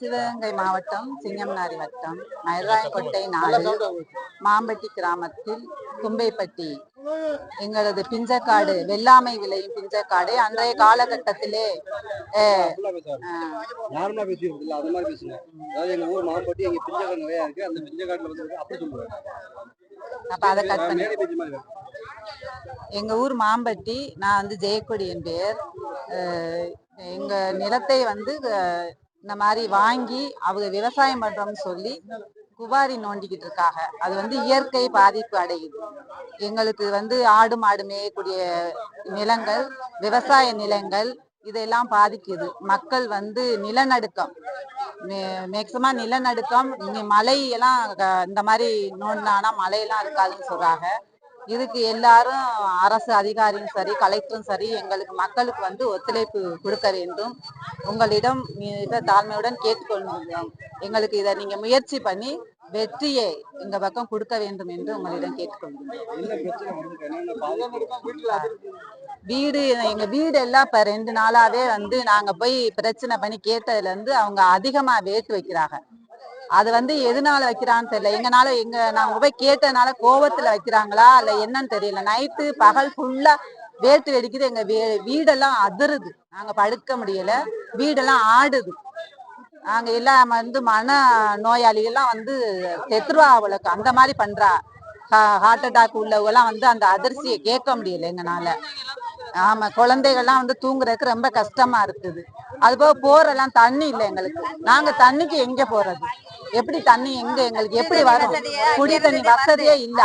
சிவகங்கை மாவட்டம் சிங்கம்னாரி வட்டம் மயிலாயங்கொட்டை நாடு மாம்பட்டி கிராமத்தில் கும்பைப்பட்டி எங்களது பிஞ்சக்காடு வெள்ளாமை விளையும் பிஞ்சக்காடு அன்றைய காலகட்டத்திலே நார்மலா பேசிடுறது இல்ல அது மாதிரி பேசுங்க. அதாவது எங்க ஊர் மாம்பட்டி எங்க பிஞ்சைக்காடு நிறைய இருக்கு. அந்த பிஞ்சைக்காட்டுல வந்து அப்படி சொல்லுவாங்க. அப்ப அதை கட் பண்ணி. எங்க ஊர் மாம்பட்டி நான் வந்து ஜெயக்கொடி என் பேர் எங்க நிலத்தை வந்து இந்த மாதிரி வாங்கி அவங்க விவசாயம் பண்றோம்னு சொல்லி குபாரி நோண்டிக்கிட்டு இருக்காங்க. அது வந்து இயற்கை பாதிப்பு அடையுது. எங்களுக்கு வந்து ஆடு மாடு மேயக்கூடிய நிலங்கள் விவசாய நிலங்கள் இதெல்லாம் பாதிக்குது. மக்கள் வந்து நிலநடுக்கம். மேக்சிமம் நிலநடுக்கம். இங்க மழையெல்லாம் க- இந்த மாதிரி நோண்டானா மழையெல்லாம் இருக்காதுன்னு சொல்றாங்க. இதுக்கு எல்லாரும் அரசு அதிகாரியும் சரி கலெக்டரும் சரி எங்களுக்கு மக்களுக்கு வந்து ஒத்துழைப்பு கொடுக்க வேண்டும். உங்களிடம் மிக தாழ்மையுடன் கேட்டுக்கொள்கிறோம். எங்களுக்கு இதை நீங்க முயற்சி பண்ணி வெற்றியை எங்க பக்கம் கொடுக்க வேண்டும் என்று உங்களிடம் கேட்டுக்கொள்கிறோம். வீடு எங்க வீடு எல்லாம் இப்ப ரெண்டு நாளாவே வந்து நாங்க போய் பிரச்சனை பண்ணி கேட்டதுல இருந்து அவங்க அதிகமா வேட்டு வைக்கிறாங்க. அது வந்து எதனால வைக்கிறான்னு தெரியல. எங்கனால எங்க நாங்க போய் கேட்டதுனால கோவத்துல வைக்கிறாங்களா? இல்ல என்னன்னு தெரியல. நைட்டு பகல் ஃபுல்லா வேர்த்து வெடிக்குது. எங்க வீ- வீடெல்லாம் அதிருது. நாங்க படுக்க முடியல. வீடெல்லாம் ஆடுது. நாங்க எல்லாம் வந்து மன நோயாளிகள்லாம் வந்து செத்துருவா அவளுக்கு. அந்த மாதிரி பண்றா. ஹார்ட் அட்டாக் உள்ளவங்கெல்லாம் வந்து அந்த அதிர்ச்சியை கேட்க முடியல எங்கனால. ஆமா குழந்தைகள்லாம் வந்து தூங்குறதுக்கு ரொம்ப கஷ்டமா இருக்குது. அது போக போறெல்லாம் தண்ணி இல்லை எங்களுக்கு. நாங்க தண்ணிக்கு எங்க போறது? எப்படி தண்ணி எங்க எங்களுக்கு? எப்படி வரும்? குடி தண்ணி வசதியே இல்ல.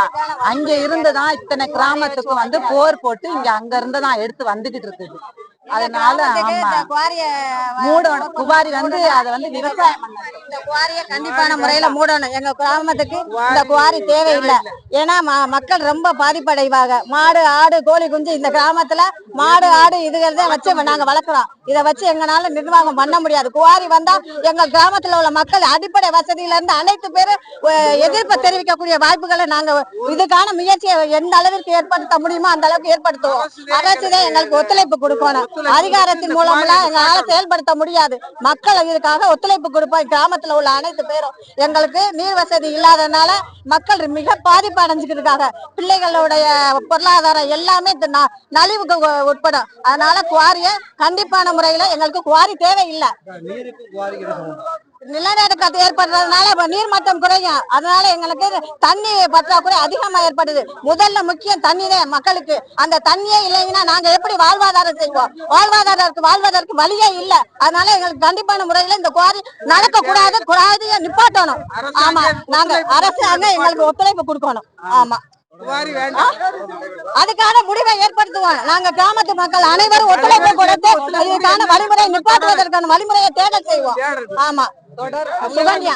அங்க இருந்துதான் இத்தனை கிராமத்துக்கும் வந்து போர் போட்டு இங்க அங்க இருந்துதான் எடுத்து வந்துகிட்டு இருக்குது. அதனால மூடணும். குபாரி வந்து அதை வந்து விவசாயம். இந்த குவாரிய கண்டிப்பான முறையில மூடணும். எங்க கிராமத்துக்கு இந்த குவாரி தேவையில்லை. ஏன்னா மக்கள் ரொம்ப பாதிப்படைவாங்க. மாடு ஆடு கோழி குஞ்சு இந்த கிராமத்துல மாடு ஆடு இதுகிறத வச்சு நாங்க வளர்க்குறோம். இதை வச்சு எங்களால நிர்வாகம் பண்ண முடியாது. குவாரி வந்தா எங்க கிராமத்துல உள்ள மக்கள் அடிப்படை வசதியில இருந்து அனைத்து பேரும் எதிர்ப்பு தெரிவிக்கக்கூடிய வாய்ப்புகளை நாங்க இதுக்கான முயற்சியை எந்த அளவிற்கு ஏற்படுத்த முடியுமோ அந்த அளவுக்கு ஏற்படுத்துவோம். அரசு தான் எங்களுக்கு ஒத்துழைப்பு கொடுக்கணும். அதிகாரத்தின் மூலமெல்லாம் எங்களால செயல்படுத்த முடியாது. மக்கள் இதுக்காக ஒத்துழைப்பு கொடுப்போம் கிராமத்துல உள்ள அனைத்து பேரும். எங்களுக்கு நீர் வசதி இல்லாதனால மக்கள் மிக பாதிப்பு அடைஞ்சுக்கிட்டு இருக்காங்க பிள்ளைகளுடைய பொருளாதாரம் எல்லாமே நலிவுக்கு உட்படும். அதனால குவாரிய கண்டிப்பான முறையில எங்களுக்கு குவாரி தேவையில்லை. நீருக்கு ஏற்படுறதுனால நீர்மட்டம் குறையும். அதனால எங்களுக்கு தண்ணி பற்றாக்குறை அதிகமா ஏற்படுது. முதல்ல முக்கியம் தண்ணீரே மக்களுக்கு. அந்த தண்ணியே இல்லைன்னா நாங்க எப்படி வாழ்வாதாரம் செய்வோம்? வாழ்வாதாரத்துக்கு வாழ்வதற்கு வழியே இல்ல. அதனால எங்களுக்கு கண்டிப்பான முறையில இந்த குவாரி நடக்க கூடாது குழாதிய நிப்பாட்டணும். ஆமா நாங்க அரசாங்கம் எங்களுக்கு ஒத்துழைப்பு கொடுக்கணும். ஆமா. அதுக்கான முடிவை ஏற்படுத்துவோம் நாங்க கிராமத்து மக்கள் அனைவரும் ஒத்துழைப்பு கொடுத்து இதுக்கான வழிமுறை நிப்பாட்டுவதற்கான வழிமுறையை தேட செய்வோம். ஆமா. சுகன்யா.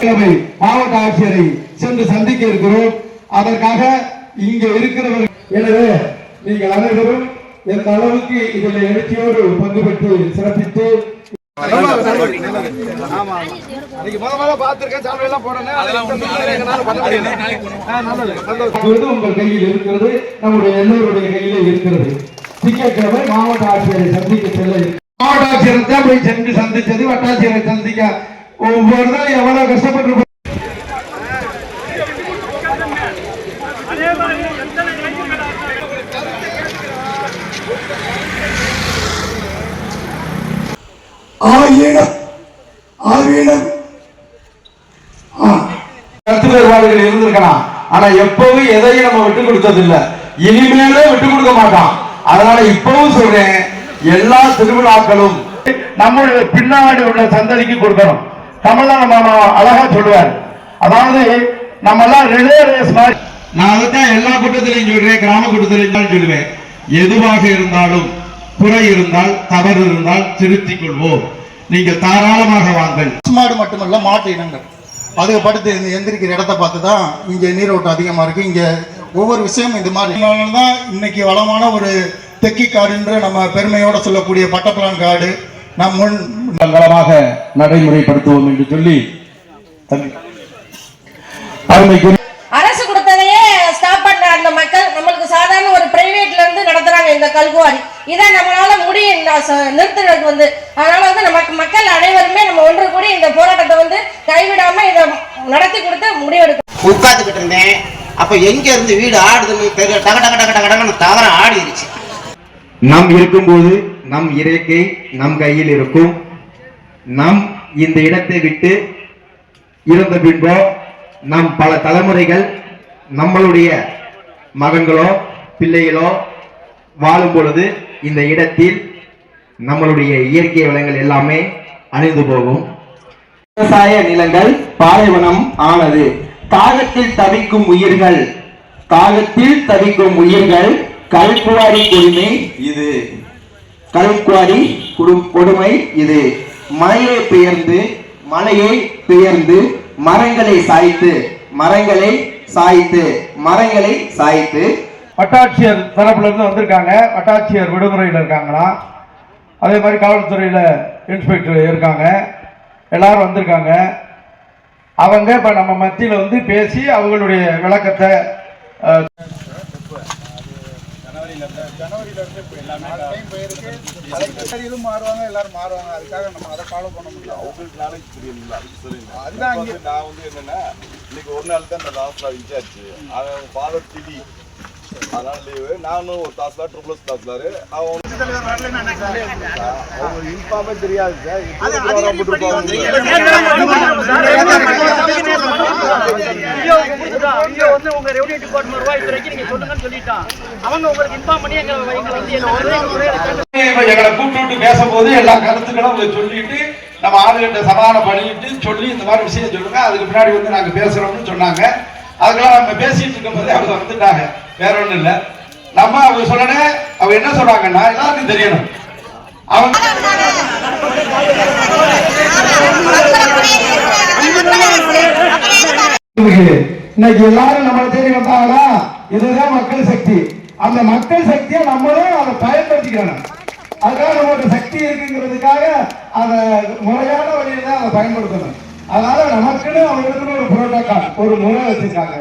கிழமை மாவட்ட ஆட்சியரை சென்று சந்திக்க இருக்கிறோம். அதற்காக இங்க இருக்கிறவர்கள் எனவே நீங்கள் அனைவரும் எந்த அளவுக்கு இதில் எழுச்சியோடு பங்கு பெற்று சிறப்பித்து உங்கள் கையில் இருக்கிறது நம்முடைய எல்லோருடைய கையில இருக்கிறது. திங்கட்கிழமை மாவட்ட ஆட்சியரை சந்திக்க செல்ல மாவட்ட ஆட்சியரை தான் போய் சென்று சந்திச்சது வட்டாட்சியரை சந்திக்க. ஒவ்வொரு நாள் எவ்வளவு கஷ்டப்பட்டு ஆயிரம் ஆயிரம் கருத்து வேறுபாடுகள் இருந்திருக்கலாம். ஆனா எப்பவும் எதையும் நம்ம விட்டு கொடுத்தது இல்ல இனிமேலே விட்டு கொடுக்க மாட்டான். அதனால இப்பவும் சொல்றேன் எல்லா திருவிழாக்களும் நம்மளுடைய பின்னாடி உள்ள சந்ததிக்கு கொடுக்கணும். தமிழ்ல நம்ம அழகா சொல்லுவார். அதாவது நம்ம எல்லாம் ரிலே ரேஸ் மாதிரி நான் அதைத்தான் எல்லா கூட்டத்திலையும் சொல்றேன் கிராம கூட்டத்திலையும் சொல்லுவேன். எதுவாக இருந்தாலும் குறை இருந்தால் தவறு இருந்தால் திருத்திக் கொள்வோம் நீங்கள் தாராளமாக வாங்கள். மாடு மட்டுமல்ல மாட்டு இனங்கள். அதுக்கு படுத்து இந்த எந்திரிக்கிற இடத்த பார்த்து தான் இங்கே நீரோட்டம் அதிகமாக இருக்கு. இங்கே ஒவ்வொரு விஷயமும் இது மாதிரி. தான் இன்னைக்கு வளமான ஒரு தெக்கி காடுன்ற நம்ம பெருமையோட சொல்லக்கூடிய பட்டப்பலான் காடு நம் முன் நடைமுறைப்படுத்துவோம் என்று சொல்லி தம்பி- அருமைக்குரிய அரசு கொடுத்ததையே ஸ்டாப் பண்ற அந்த மக்கள் நம்மளுக்கு சாதாரண ஒரு பிரைவேட் கல்குவாரி இதை நம்மளால ச- நிறுத்துறதுக்கு வந்து அதனால வந்து நமக்கு மக்கள் அனைவருமே நம்ம ஒன்று கூடி இந்த போராட்டத்தை வந்து கைவிடாம இதை நடத்தி கொடுத்து முடிவெடுக்கணும். உட்காந்துக்கிட்டு இருந்தேன். அப்ப எங்க இருந்து வீடு ஆடுதுன்னு தெரியல டக டக டக டக டகன்னு தவற ஆடிருச்சு. நாம் இருக்கும்போது நம் இறக்கை நம் கையில் இருக்கும். நாம் இந்த இடத்தை விட்டு இருந்த பின்போ நம் பல தலைமுறைகள் நம்மளுடைய மகன்களோ பிள்ளைகளோ வாழும் பொழுது இந்த இடத்தில் நம்மளுடைய இயற்கை வளங்கள் எல்லாமே அழிந்து போகும். விவசாய நிலங்கள் பாலைவனம் ஆனது. தாகத்தில் தவிக்கும் உயிர்கள் தாகத்தில் தவிக்கும் உயிர்கள் கல்குவாரி கொடுமை இது. கல்குவாரி கொடுமை இது. மலையை பெயர்ந்து மலையை பெயர்ந்து மரங்களை சாய்த்து மரங்களை சாய்த்து மரங்களை சாய்த்து வட்டாட்சியர் தரப்புல இருந்து வந்திருக்காங்க. வட்டாட்சியர் விடுமுறையில் இருக்காங்களாம் அதே மாதிரி காவல்துறையில் இன்ஸ்பெக்டர் இருக்காங்க. எல்லாரும் வந்திருக்காங்க. அவங்க இப்போ நம்ம மத்தியில் வந்து பேசி அவங்களுடைய விளக்கத்தை அஹ், இதுவும் மாறுவாங்க எல்லாரும் மாறுவாங்க அதுக்காக நம்ம அதை ஃபாலோ பண்ண முடியும் அவங்களுக்கு நாளைக்கு புரியல அதுக்கு சொல்லுங்க அதுதான் நான் வந்து என்னன்னா இன்னைக்கு ஒரு நாள் தான் இந்த தாஸ்லா இன்சார்ஜ் அவன் ஃபாதர் அதனால லீவு நானும் ஒரு தாஸ்லா ட்ரிபிள்ஸ் தாஸ்லாரு அவன் அவங்க இன்ஃபார்மே தெரியாது சார். இப்போ வந்து உங்க ரெவன்யூ டிபார்ட்மெண்ட் ரூபாய் நீங்க சொல்லுங்கன்னு சொல்லிட்டான். அவங்க உங்களுக்கு இன்ஃபார்ம் பண்ணி எங்க எங்க வந்து என்ன முறையில இப்ப எங்களை கூப்பிட்டு விட்டு பேசும்போது எல்லா கருத்துக்களும் சொல்லிட்டு நம்ம ஆளுகிட்ட சமாதானம் பண்ணிட்டு சொல்லி இந்த மாதிரி விஷயம் சொல்லுங்க. அதுக்கு பின்னாடி வந்து நாங்க பேசுறோம்னு சொன்னாங்க. அதுக்கெல்லாம் நம்ம பேசிட்டு இருக்கும் போதே அவங்க வந்துட்டாங்க. வேற ஒண்ணும் இல்ல. நம்ம அவங்க சொல்லணும் அவங்க என்ன சொல்றாங்கன்னா எல்லாருக்கும் தெரியணும். அவங்க இன்னைக்கு எல்லாரும் நம்மளை தேடி வந்தாங்களா? இதுதான் மக்கள் சக்தி. அந்த மக்கள் சக்தியை நம்மளும் அதை பயன்படுத்திக்கணும். அதுக்காக நம்மளோட சக்தி இருக்குங்கிறதுக்காக அதை முறையான வழியில தான் அதை பயன்படுத்தணும். அதனால நமக்குன்னு அவங்களுக்குன்னு ஒரு புரோட்டோக்கால் ஒரு முறை வச்சிருக்காங்க.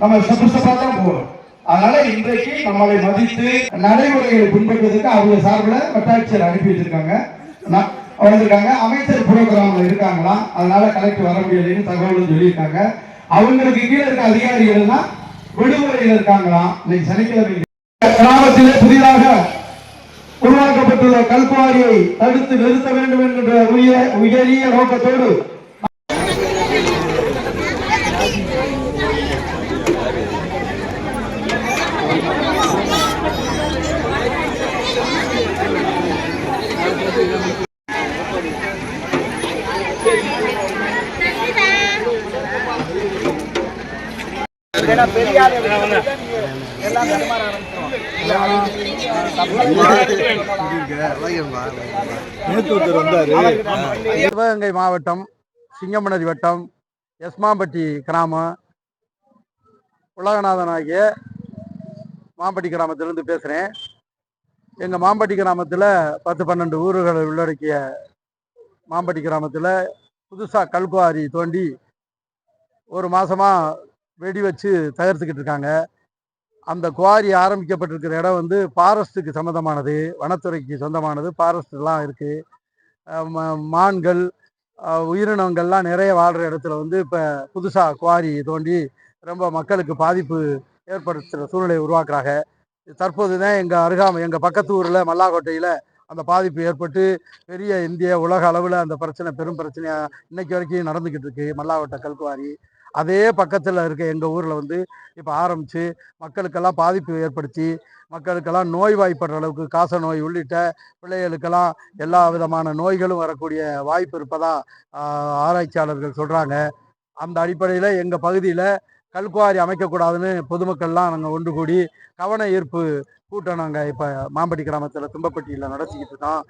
நம்ம ஸ்டெப் ஸ்டெப்பா தான் போகணும். அதனால இன்றைக்கு நம்மளை மதித்து நடைமுறைகளை பின்பற்றுவதற்கு அவங்க சார்பில் வட்டாட்சியர் அனுப்பி வச்சிருக்காங்க. நான் வந்திருக்காங்க. அமைச்சர் புரோகிராம்ல இருக்காங்களாம் அதனால கலெக்டர் வர முடியலைன்னு தகவலும் சொல்லியிருக்காங்க. அவங்களுக்கு கீழே இருக்க அதிகாரிகள்னா விடுமுறையில் இருக்காங்களாம் இன்னைக்கு சனிக்கிழமை. கிராமத்திலே புதிதாக உருவாக்கப்பட்டுள்ள கல்குவாரியை தடுத்து நிறுத்த வேண்டும் என்கின்ற உய உயரிய நோக்கத்தோடு பெரிய ஆள் எல்லாம் தடுமாற சிவகங்கை மாவட்டம் சிங்கமணரி வட்டம் எஸ்மாம்பட்டி கிராமம். உலகநாதன் ஆகிய மாம்பட்டி கிராமத்திலிருந்து பேசுகிறேன் எங்கள் மாம்பட்டி கிராமத்தில் பத்து பன்னெண்டு ஊர்களை உள்ளடக்கிய மாம்பட்டி கிராமத்தில் புதுசாக கல்குவாரி தோண்டி ஒரு மாதமாக வெடி வச்சு தகர்த்துக்கிட்டு இருக்காங்க. அந்த குவாரி ஆரம்பிக்கப்பட்டிருக்கிற இடம் வந்து ஃபாரஸ்ட்டுக்கு சம்மந்தமானது வனத்துறைக்கு சொந்தமானது ஃபாரஸ்ட்லாம் இருக்குது மான்கள் உயிரினங்கள்லாம் நிறைய வாழ்கிற இடத்துல வந்து இப்போ புதுசாக குவாரி தோண்டி ரொம்ப மக்களுக்கு பாதிப்பு ஏற்படுத்துகிற சூழ்நிலையை உருவாக்குறாங்க. தற்போது தான் எங்கள் அருகாமை எங்கள் பக்கத்து ஊரில் மல்லாக்கோட்டையில் அந்த பாதிப்பு ஏற்பட்டு பெரிய இந்திய உலக அளவில் அந்த பிரச்சனை பெரும் பிரச்சனையாக இன்னைக்கு வரைக்கும் நடந்துக்கிட்டு இருக்கு மல்லாகோட்டை கல்குவாரி அதே பக்கத்தில் இருக்க எங்கள் ஊரில் வந்து இப்போ ஆரம்பித்து மக்களுக்கெல்லாம் பாதிப்பு ஏற்படுத்தி மக்களுக்கெல்லாம் நோய்வாய்ப்படுற அளவுக்கு காச நோய் உள்ளிட்ட பிள்ளைகளுக்கெல்லாம் எல்லா விதமான நோய்களும் வரக்கூடிய வாய்ப்பு இருப்பதாக ஆராய்ச்சியாளர்கள் சொல்கிறாங்க அந்த அடிப்படையில் எங்கள் பகுதியில் கல்குவாரி அமைக்கக்கூடாதுன்னு பொதுமக்கள்லாம் நாங்கள் ஒன்று கூடி கவன ஈர்ப்பு கூட்டம் நாங்கள் இப்போ மாம்பட்டி கிராமத்தில் தும்பப்பட்டியில் நடத்திக்கிட்டு இருக்கோம்.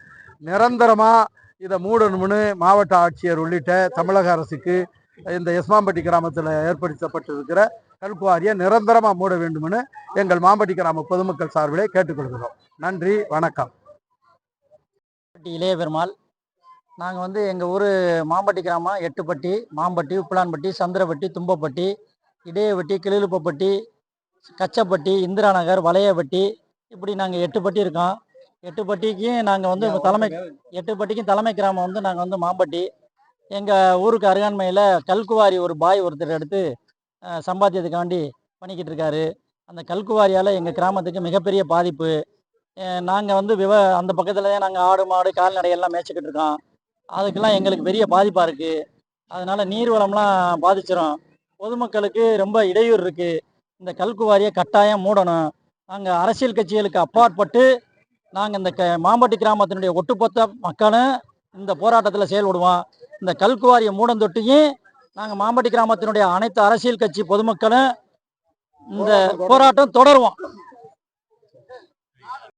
நிரந்தரமாக இதை மூடணும்னு மாவட்ட ஆட்சியர் உள்ளிட்ட தமிழக அரசுக்கு இந்த எஸ்மாம்பட்டி கிராமத்தில் ஏற்படுத்தப்பட்டிருக்கிற கல்குவாரியை நிரந்தரமாக மூட வேண்டும்னு எங்கள் மாம்பட்டி கிராம பொதுமக்கள் சார்பிலே கேட்டுக்கொள்கிறோம். நன்றி வணக்கம். இளைய பெருமாள். நாங்கள் வந்து எங்கள் ஊர் மாம்பட்டி கிராமம் எட்டுப்பட்டி மாம்பட்டி உப்பலான்பட்டி சந்திரப்பட்டி தும்பப்பட்டி இடையப்பட்டி கிளிலுப்பப்பட்டி கச்சப்பட்டி இந்திரா நகர் வளையப்பட்டி இப்படி நாங்கள் எட்டு பட்டி இருக்கோம். எட்டு பட்டிக்கும் நாங்கள் வந்து தலைமை எட்டு பட்டிக்கும் தலைமை கிராமம் வந்து நாங்கள் வந்து மாம்பட்டி. எங்கள் ஊருக்கு அருகாண்மையில் கல்குவாரி ஒரு பாய் ஒருத்தர் எடுத்து சம்பாத்தியத்துக்காண்டி பண்ணிக்கிட்டு இருக்காரு அந்த கல்குவாரியால் எங்கள் கிராமத்துக்கு மிகப்பெரிய பாதிப்பு. நாங்கள் வந்து விவ அந்த பக்கத்தில் தான் நாங்கள் ஆடு மாடு கால்நடை எல்லாம் மேய்ச்சிக்கிட்டு இருக்கோம் அதுக்கெல்லாம் எங்களுக்கு பெரிய பாதிப்பாக இருக்குது அதனால் நீர்வளம்லாம் பாதிச்சிடும் பொதுமக்களுக்கு ரொம்ப இடையூறு இருக்குது இந்த கல்குவாரியை கட்டாயம் மூடணும். நாங்கள் அரசியல் கட்சிகளுக்கு அப்பாற்பட்டு நாங்கள் இந்த க மாம்பட்டி கிராமத்தினுடைய ஒட்டுமொத்த மக்களும் இந்த போராட்டத்தில் செயல்படுவோம். இந்த கல்குவாரியை மூடம் தொட்டியும் நாங்கள் மாம்பட்டி கிராமத்தினுடைய அனைத்து அரசியல் கட்சி பொதுமக்களும் இந்த போராட்டம் தொடருவோம்.